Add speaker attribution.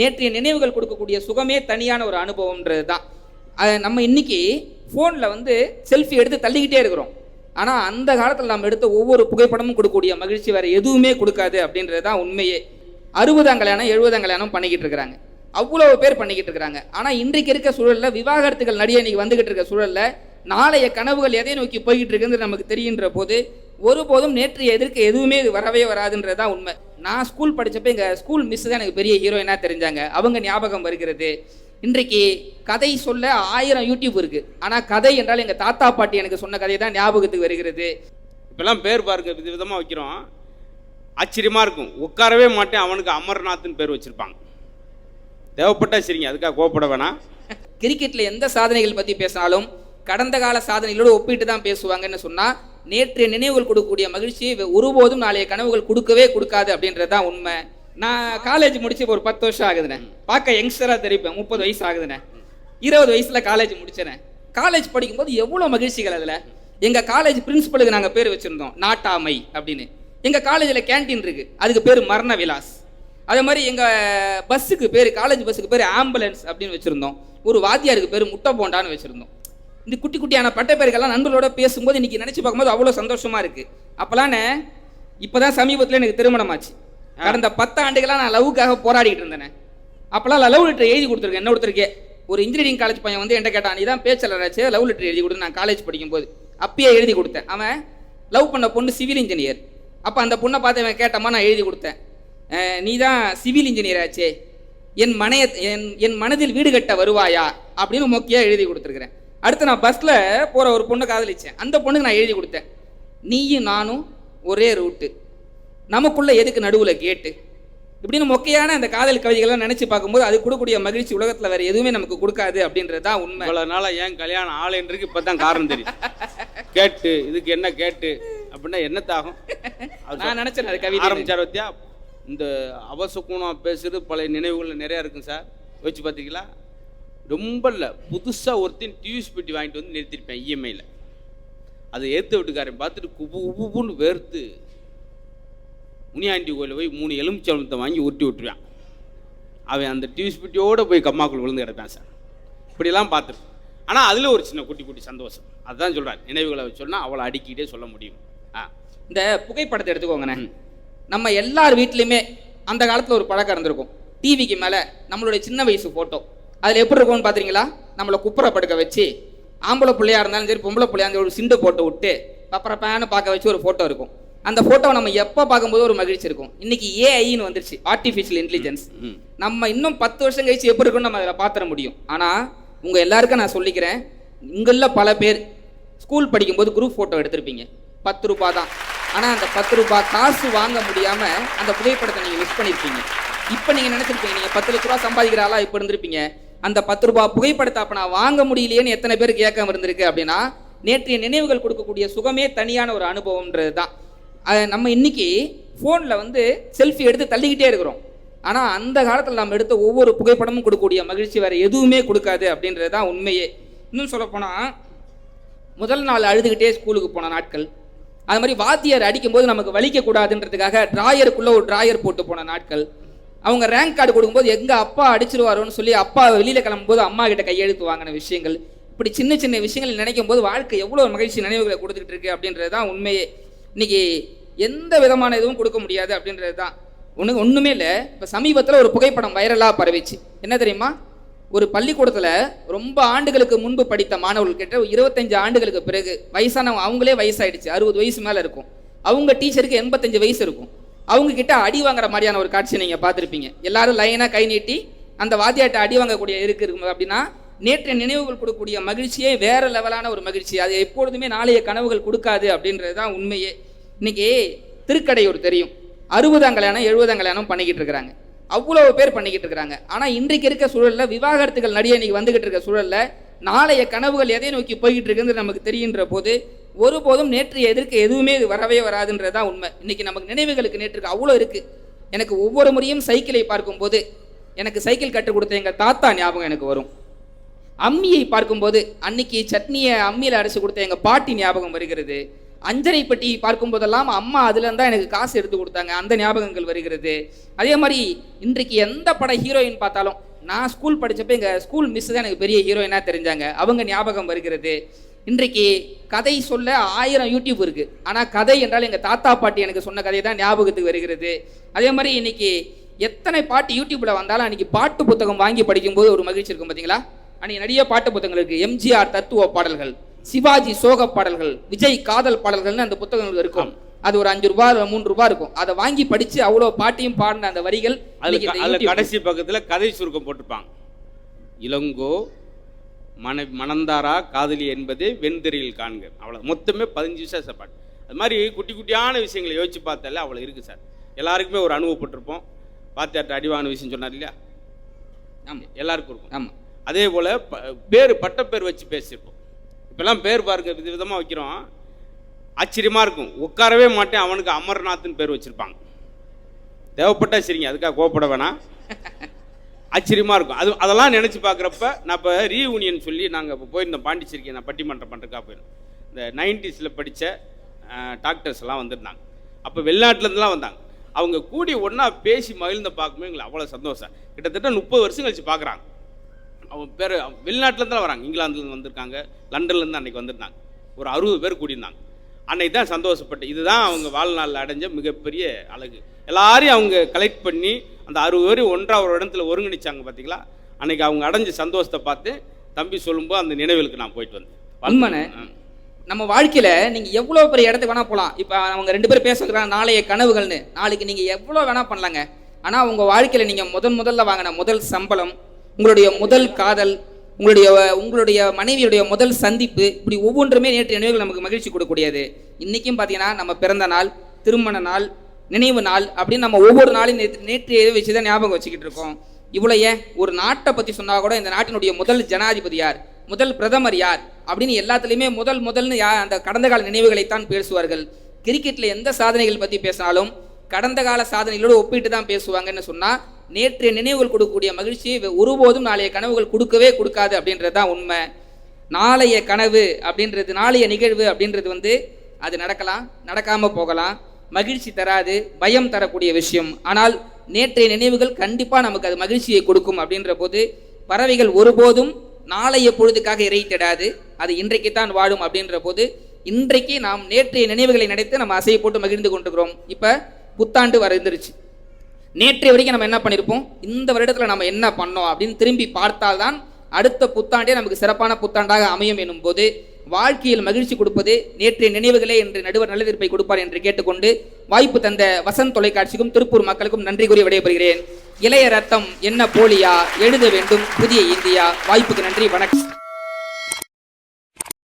Speaker 1: நேற்றைய நினைவுகள் கொடுக்கக்கூடிய சுகமே தனியான ஒரு அனுபவம்ன்றது தான் நம்ம இன்னைக்கு ஃபோனில் வந்து செல்ஃபி எடுத்து தள்ளிக்கிட்டே இருக்கிறோம். ஆனால் அந்த காலத்தில் நம்ம எடுத்த ஒவ்வொரு புகைப்படமும் கொடுக்கக்கூடிய மகிழ்ச்சி வேறு எதுவுமே கொடுக்காது அப்படின்றது தான் உண்மையே. அறுபதாம் கல்யாணம் எழுபதாம் கல்யாணம் பண்ணிக்கிட்டு இருக்கிறாங்க. அவ்வளோ பேர் பண்ணிக்கிட்டு இருக்கிறாங்க. ஆனால் இன்றைக்கு இருக்க சூழலில் விவாகரத்துகள் நடிகை இன்னைக்கு வந்துகிட்டு இருக்க சூழலில் நாளைய கனவுகள் எதை நோக்கி போய்கிட்டு இருக்குன்னு நமக்கு தெரிகின்ற போது ஒருபோதும் நேற்று எதிர்க்க எதுவுமே வரவே வராதுன்றது தான் உண்மை. நான் ஸ்கூல் படிச்சப்ப எங்கள் ஸ்கூல் மிஸ் தான் எனக்கு பெரிய ஹீரோயினாக தெரிஞ்சாங்க. அவங்க ஞாபகம் வருகிறது. இன்றைக்கு கதை சொல்ல ஆயிரம் யூடியூப் இருக்கு. ஆனால் கதை என்றால் எங்கள் தாத்தா பாட்டி எனக்கு சொன்ன கதை தான் ஞாபகத்துக்கு வருகிறது.
Speaker 2: இப்பெல்லாம் பேர் பாருங்க வித விதமாக வைக்கிறோம். ஆச்சரியமாக இருக்கும். உட்காரவே மாட்டேன் அவனுக்கு அமர்நாத்னு பேர் வச்சுருப்பாங்க. தேவைப்பட்டா சரிங்க அதுக்காக கோவப்பட வேணாம்.
Speaker 1: கிரிக்கெட்டில் எந்த சாதனைகள் பற்றி பேசினாலும் கடந்த கால சாதனைகளோடு ஒப்பிட்டு தான் பேசுவாங்கன்னு சொன்னால் நேற்றைய நினைவுகள் கொடுக்கக்கூடிய மகிழ்ச்சியை ஒருபோதும் நாளைய கனவுகள் கொடுக்கவே கொடுக்காது அப்படின்றது தான் உண்மை. நான் காலேஜ் முடிச்சு இப்போ ஒரு பத்து வருஷம் ஆகுதுண்ணே. பார்க்க யங்ஸ்டராக தெரிப்பேன். முப்பது வயசு ஆகுதுண்ணே. இருபது வயசில் காலேஜ் முடிச்சேனே காலேஜ் படிக்கும்போது எவ்வளோ மகிழ்ச்சிகள் அதில்? எங்கள் காலேஜ் பிரின்சிபலுக்கு நாங்கள் பேர் வச்சுருந்தோம். நாட்டாமை அப்படின்னு. எங்கள் காலேஜில் கேண்டீன் இருக்குது அதுக்கு பேர் மரண விலாஸ். அதே மாதிரி எங்கள் பஸ்ஸுக்கு பேர் காலேஜ் பஸ்ஸுக்கு பேர் ஆம்புலன்ஸ் அப்படின்னு வச்சுருந்தோம். ஒரு வாத்தியாருக்கு பேர் முட்டை போண்டான்னு வச்சுருந்தோம். இந்த குட்டி குட்டியான பட்ட பேருக்கெல்லாம் நண்பர்களோட பேசும்போது இன்னைக்கு நினச்சி பார்க்கும்போது அவ்வளோ சந்தோஷமா இருக்கு. அப்போலாம் இப்போதான் சமீபத்தில் எனக்கு திருமணம் ஆச்சு கடந்த பத்து ஆண்டுகளாக நான் லவ்வுக்காக போராடிட்டு இருந்தேனே. அப்போலாம் லவ் லெட்டர் எழுதி கொடுத்துருக்கேன். என்ன கொடுத்துருக்கேன் ஒரு இன்ஜினியரிங் காலேஜ் பையன் வந்து என்கிட்ட கேட்டான் நீ தான் பேச்சலராச்சு லவ் லெட்டர் எழுதி கொடுத்து நான் காலேஜ் படிக்கும்போது. அப்பயே எழுதி கொடுத்தேன். அவன் லவ் பண்ண பொண்ணு சிவில் இன்ஜினியர் அப்போ அந்த பொண்ணை பார்த்து அவன் கேட்டம்மா நான் எழுதி கொடுத்தேன். நீ தான் சிவில் இன்ஜினியர் ஆச்சே. என் மனைய என் என் மனதில் வீடு கட்ட வருவாயா? அப்படின்னு மொக்கையாக எழுதி கொடுத்துருக்குறேன். அடுத்து நான் பஸ்ஸில் போகிற ஒரு பொண்ணை காதலிச்சேன். அந்த பொண்ணுக்கு நான் எழுதி கொடுத்தேன். நீயும் நானும் ஒரே ரூட்டு நமக்குள்ள எதுக்கு நடுவில் கேட்டு இப்படின்னு மொக்கையான அந்த காதல் கவிதைகள்லாம் நினச்சி பார்க்கும்போது அது கொடுக்கக்கூடிய மகிழ்ச்சி உலகத்தில் வேறு எதுவுமே நமக்கு கொடுக்காது அப்படின்றது தான் உண்மை.
Speaker 2: இவ்வளோ நாளாக ஏன் கல்யாணம் ஆலைன்றிருக்கு இப்போ தான் காரணம் தெரியும் கேட்டு இதுக்கு என்ன கேட்டு அப்படின்னா என்னத்தாகும்
Speaker 1: நான் நினச்சேன் அது கவிதை
Speaker 2: ஆரம்பிச்சார் பத்தியா? இந்த அவசகுணம் பேசுறது பழைய நினைவுகள் நிறையா இருக்கும் சார். யோசிச்சு பார்த்தீங்களா ரொம்ப இல்லை புதுசாக ஒருத்தன் டியூஸ் பெட்டி வாங்கிட்டு வந்து நிறுத்திருப்பேன் E இஎம்ஐயில் அதை ஏற்று வீட்டுக்காரன் பார்த்துட்டு குபு குபுன்னு வேர்த்து முனியாண்டி கோயிலில் போய் மூணு எலுமிச்சம்பழத்தை வாங்கி உருட்டி விட்டுருவான். அவன் அந்த டியூஸ் பெட்டியோடு போய் கம்மாக்குள் விழுந்து கிடப்பான் சார். இப்படியெல்லாம் பார்த்துருக்கேன் ஆனால் அதில் ஒரு சின்ன குட்டி குட்டி சந்தோஷம். அதுதான் சொல்கிறார் நினைவுகளை சொன்னால் அவளை அடிக்கிட்டே சொல்ல முடியும். ஆ.
Speaker 1: இந்த புகைப்படத்தை எடுத்துக்கோங்கண்ணே நம்ம எல்லார் வீட்லையுமே அந்த காலத்தில் ஒரு பழக்கம் இருந்திருக்கும். டிவிக்கு மேலே நம்மளுடைய சின்ன வயசு ஃபோட்டோ அதில் எப்படி இருக்கும்னு பார்த்தீங்களா நம்மளை குப்புற படுக்க வச்சு ஆம்பளை பிள்ளையா இருந்தாலும் சரி பொம்பளை பிள்ளையா இருந்தாலும் ஒரு சிண்டு போட்டு விட்டு பப்பரப்பான்னு பார்க்க வச்சு ஒரு ஃபோட்டோ இருக்கும். அந்த ஃபோட்டோவை நம்ம எப்போ பார்க்கும்போது ஒரு மகிழ்ச்சி இருக்கும். இன்னைக்கு ஏஐன்னு வந்துருச்சு ஆர்டிஃபிஷியல் இன்டெலிஜென்ஸ் நம்ம இன்னும் பத்து வருஷம் கழிச்சு எப்படி இருக்கும்னு நம்ம அதில் பார்த்துட முடியும். ஆனால் உங்கள் எல்லாருக்கும் நான் சொல்லிக்கிறேன் உங்களில் பல பேர் ஸ்கூல் படிக்கும்போது குரூப் ஃபோட்டோ எடுத்திருப்பீங்க. பத்து ரூபாய் தான். ஆனால் அந்த பத்து ரூபாய் காசு வாங்க முடியாமல் அந்த புகைப்படத்தை நீங்கள் மிஸ் பண்ணியிருப்பீங்க இப்போ நீங்கள் நினச்சிருப்பீங்க நீங்கள் பத்து லட்ச ரூபா சம்பாதிக்கிற ஆளா இப்போ இருந்திருப்பீங்க. அந்த பத்து ரூபாய் புகைப்படத்தை அப்போ நான் வாங்க முடியலையேன்னு எத்தனை பேருக்கு ஏக்கம் இருந்திருக்கு அப்படின்னா நேற்றைய நினைவுகள் கொடுக்கக்கூடிய சுகமே தனியான ஒரு அனுபவம்ன்றது தான் அதை நம்ம இன்னைக்கு ஃபோனில் வந்து செல்ஃபி எடுத்து தள்ளிக்கிட்டே இருக்கிறோம். ஆனால் அந்த காலத்தில் நம்ம எடுத்த ஒவ்வொரு புகைப்படமும் கொடுக்கக்கூடிய மகிழ்ச்சி வேறு எதுவுமே கொடுக்காது அப்படின்றது தான் உண்மையே. இன்னும் சொல்லப்போனால் முதல் நாள் அழுதுகிட்டே ஸ்கூலுக்கு போன நாட்கள். அது மாதிரி வாத்தியார் அடிக்கும்போது நமக்கு வலிக்கக்கூடாதுன்றதுக்காக ட்ராயருக்குள்ளே ஒரு ட்ராயர் போட்டு போன நாட்கள். அவங்க ரேங்க் கார்டு கொடுக்கும்போது எங்கள் அப்பா அடிச்சிருவாரோன்னு சொல்லி அப்பா வெளியில் கிளம்பும்போது அம்மா கிட்ட கையெழுத்து வாங்கின விஷயங்கள். இப்படி சின்ன சின்ன விஷயங்கள் நினைக்கும் போது வாழ்க்கை எவ்வளோ மகிழ்ச்சி நினைவுகளை கொடுத்துக்கிட்டு இருக்கு அப்படின்றது தான் உண்மையே. இன்னைக்கு எந்த விதமான இதுவும் கொடுக்க முடியாது அப்படின்றது தான் ஒன்று ஒன்றுமே இல்லை. இப்போ சமீபத்தில் ஒரு புகைப்படம் வைரலாக பரவிச்சு. என்ன தெரியுமா? ஒரு பள்ளிக்கூடத்தில் ரொம்ப ஆண்டுகளுக்கு முன்பு படித்த மாணவர்கள் கிட்ட இருபத்தஞ்சு ஆண்டுகளுக்கு பிறகு வயசானவங்க அவங்களே வயசாயிடுச்சு. அறுபது வயசு மேலே இருக்கும். அவங்க டீச்சருக்கு எண்பத்தஞ்சு வயசு இருக்கும். அவங்க கிட்ட அடி வாங்குற மாதிரியான ஒரு காட்சியை நீங்கள் பார்த்துருப்பீங்க. எல்லாரும் லைனாக கை நீட்டி அந்த வாத்தியாட்டை அடி வாங்கக்கூடிய இருக்கு இருக்கும் அப்படின்னா நேற்றைய நினைவுகள் கொடுக்கக்கூடிய மகிழ்ச்சியே வேற லெவலான ஒரு மகிழ்ச்சி. அது எப்பொழுதுமே நாளைய கனவுகள் கொடுக்காது அப்படின்றது தான் உண்மையே. இன்னைக்கு திருக்கடையூர் தெரியும். அறுபதாம் கல்யாணம் எழுபதாம் கல்யாணம் பண்ணிக்கிட்டு இருக்கிறாங்க. அவ்வளோ பேர் பண்ணிக்கிட்டு இருக்கிறாங்க. ஆனால் இன்றைக்கு இருக்க சூழலில் விவாகரத்துகள் நடிகை இன்னைக்கு வந்துகிட்டு இருக்க சூழல்ல நாளைய கனவுகள் எதை நோக்கி போய்கிட்டு இருக்குன்னு நமக்கு தெரிகின்ற போது ஒருபோதும் நேற்று எதிர்க்க எதுவுமே வரவே வராதுன்றது தான் உண்மை. இன்னைக்கு நமக்கு நினைவுகளுக்கு நேற்றுக்கு அவ்வளோ இருக்குது எனக்கு ஒவ்வொரு முறையும் சைக்கிளை பார்க்கும்போது எனக்கு சைக்கிள் கற்றுக் கொடுத்த எங்கள் தாத்தா ஞாபகம் எனக்கு வரும். அம்மியை பார்க்கும்போது அன்னைக்கு சட்னியை அம்மியில் அரைச்சு கொடுத்த எங்கள் பாட்டி ஞாபகம் வருகிறது. அஞ்சரை பெட்டி பார்க்கும் போதெல்லாம் அம்மா அதுல இருந்தா எனக்கு காசு எடுத்து கொடுத்தாங்க அந்த ஞாபகங்கள் வருகிறது. அதே மாதிரி இன்றைக்கு எந்த பட ஹீரோயின் பார்த்தாலும் நான் ஸ்கூல் படித்தப்போ எங்கள் ஸ்கூல் மிஸ் தான் எனக்கு பெரிய ஹீரோயினாக தெரிஞ்சாங்க. அவங்க ஞாபகம் வருகிறது. இன்றைக்கு கதை சொல்ல ஆயிரம் யூடியூப் இருக்கு. ஆனா கதை என்றால் எங்க தாத்தா பாட்டி எனக்கு சொன்ன கதை தான் ஞாபகத்துக்கு வருகிறது. அதே மாதிரி இன்னைக்கு எத்தனை பாட்டு யூடியூப்ல வந்தாலும் அன்னைக்கு பாட்டு புத்தகம் வாங்கி படிக்கும்போது ஒரு மகிழ்ச்சி இருக்கும் பாத்தீங்களா? அன்னைக்கு நிறைய பாட்டு புத்தகங்கள் இருக்கு. எம்ஜிஆர் தத்துவ பாடல்கள் சிவாஜி சோக பாடல்கள் விஜய் காதல் பாடல்கள்னு அந்த புத்தகங்கள் இருக்கும். அது ஒரு அஞ்சு இல்ல மூன்று ரூபாய் இருக்கும். அதை வாங்கி படிச்சு அவ்வளவு பாட்டையும் பாடின அந்த வரிகள்
Speaker 2: கடைசி பக்கத்துல கதை சுருக்கம் போட்டிருப்பாங்க. இளங்கோ மன மணந்தாரா காதலி என்பதே வெண்திரையில் காண்க. அவ்வளோ மொத்தமே பதினஞ்சு விஷயம் சார் பாட்டு. அது மாதிரி குட்டி குட்டியான விஷயங்களை யோசிச்சு பார்த்தாலே அவ்வளோ இருக்குது சார். எல்லாருக்குமே ஒரு அனுபவப்பட்டிருப்போம். பாத்தியாட்ட அடிவான விஷயம் சொன்னார் இல்லையா?
Speaker 1: ஆமா.
Speaker 2: எல்லாருக்கும் இருக்கும்.
Speaker 1: ஆமா.
Speaker 2: அதே போல் ப பேர் பட்டப்பேர் வச்சு பேசியிருப்போம். இப்போல்லாம் பேர் பாருங்க வித விதமாக வைக்கிறோம். ஆச்சரியமாக இருக்கும். உட்காரவே மாட்டேன் அவனுக்கு அமர்நாத்னு பேர் வச்சுருப்பாங்க. தேவைப்பட்டா சரிங்க அதுக்காக கோவப்பட வேணாம். ஆச்சரியமாக இருக்கும். அது அதெல்லாம் நினச்சி பார்க்குறப்ப நான் இப்போ ரீயூனியன் சொல்லி நாங்கள் இப்போ போயிருந்தோம் பாண்டிச்சேரிக்கு. நான் பட்டிமன்றம் பண்ணுறக்காக போயிருந்தோம். இந்த நைன்டிஸில் படித்த டாக்டர்ஸ்லாம் வந்திருந்தாங்க. அப்போ வெளிநாட்டிலேருந்துலாம் வந்தாங்க. அவங்க கூடி ஒன்றா பேசி மகிழ்ந்த பார்க்கும்போது எங்களுக்கு அவ்வளோ சந்தோஷம். கிட்டத்தட்ட முப்பது வருஷம் கழிச்சு பார்க்குறாங்க. அவங்க பேர் வெளிநாட்டிலேருந்து வராங்க. இங்கிலாந்துலேருந்து வந்திருக்காங்க. லண்டன்லேருந்து அன்னைக்கு வந்திருந்தாங்க. ஒரு அறுபது பேர் கூடியிருந்தாங்க. அன்னைக்கு தான் சந்தோஷப்பட்டு இதுதான் அவங்க வாழ்நாளில் அடைஞ்ச மிகப்பெரிய அழகு. எல்லாரையும் அவங்க கலெக்ட் பண்ணி அந்த அறுபது பேர் ஒன்றா ஒரு இடத்துல ஒருங்கிணைச்சாங்க பார்த்தீங்களா அன்னைக்கு அவங்க அடைஞ்ச சந்தோஷத்தை பார்த்து தம்பி சொல்லும்போது அந்த நினைவுகளுக்கு நான் போயிட்டு வந்தேன்.
Speaker 1: உண்மைண்ணே.
Speaker 2: ஆ.
Speaker 1: நம்ம வாழ்க்கையில நீங்க எவ்வளவு பெரிய இடத்துக்கு வேணா போலாம். இப்ப அவங்க ரெண்டு பேரும் பேசுகிறாங்க நாளைய கனவுகள்னு நாளைக்கு நீங்க எவ்வளவு வேணா பண்ணலாங்க. ஆனா உங்க வாழ்க்கையில நீங்க முதன் முதல்ல வாங்கின முதல் சம்பளம் உங்களுடைய முதல் காதல் உங்களுடைய உங்களுடைய மனைவியுடைய முதல் சந்திப்பு இப்படி ஒவ்வொன்றுமே நேற்று நினைவுகள் நமக்கு மகிழ்ச்சி கொடுக்கக்கூடியது. இன்னைக்கும் பாத்தீங்கன்னா நம்ம பிறந்த நாள் திருமண நாள் நினைவு நாள் அப்படின்னு நம்ம ஒவ்வொரு நாளையும் நேற்று நேற்று வச்சு தான் ஞாபகம் வச்சுக்கிட்டு இருக்கோம். இவ்வளோ ஏன் ஒரு நாட்டை பற்றி சொன்னால் கூட இந்த நாட்டினுடைய முதல் ஜனாதிபதி யார்? முதல் பிரதமர் யார்? அப்படின்னு எல்லாத்துலேயுமே முதல் முதல்னு யா அந்த கடந்த கால நினைவுகளைத்தான் பேசுவார்கள். கிரிக்கெட்டில் எந்த சாதனைகள் பற்றி பேசினாலும் கடந்த கால சாதனைகளோடு ஒப்பிட்டு தான் பேசுவாங்கன்னு சொன்னால் நேற்றைய நினைவுகள் கொடுக்கக்கூடிய மகிழ்ச்சி ஒருபோதும் நாளைய கனவுகள் கொடுக்கவே கொடுக்காது அப்படின்றது தான் உண்மை. நாளைய கனவு அப்படின்றது நாளைய நிகழ்வு அப்படின்றது வந்து அது நடக்கலாம் நடக்காமல் போகலாம். மகிழ்ச்சி தராது பயம் தரக்கூடிய விஷயம். ஆனால் நேற்றைய நினைவுகள் கண்டிப்பாக நமக்கு அது மகிழ்ச்சியை கொடுக்கும் அப்படின்ற போது பறவைகள் ஒருபோதும் நாளைய பொழுதுக்காக இறைத்திடாது அது இன்றைக்கு தான் வாழும் அப்படின்ற போது இன்றைக்கு நாம் நேற்றைய நினைவுகளை நினைத்து நம்ம அசையை போட்டு மகிழ்ந்து கொண்டிருக்கிறோம். இப்போ புத்தாண்டு வரந்துருச்சு. நேற்றைய வரைக்கும் நம்ம என்ன பண்ணியிருப்போம் இந்த வருடத்தில் நம்ம என்ன பண்ணோம் அப்படின்னு திரும்பி பார்த்தால்தான் அடுத்த புத்தாண்டே நமக்கு சிறப்பான புத்தாண்டாக அமையும் எனும் போது வாழ்க்கையில் மகிழ்ச்சி கொடுப்பது நேற்றைய நினைவுகளே என்று நடுவர் நல்ல தீர்ப்பை கொடுப்பார் என்று கேட்டுக்கொண்டு வாய்ப்பு தந்த வசந்த் தொலைக்காட்சிக்கும் திருப்பூர் மக்களுக்கும் நன்றி கூறி விடைபெறுகிறேன். இளைய ரத்தம் என்ன போலியா? எழுத வேண்டும். புதிய இந்தியா. வாய்ப்புக்கு நன்றி. வணக்கம்.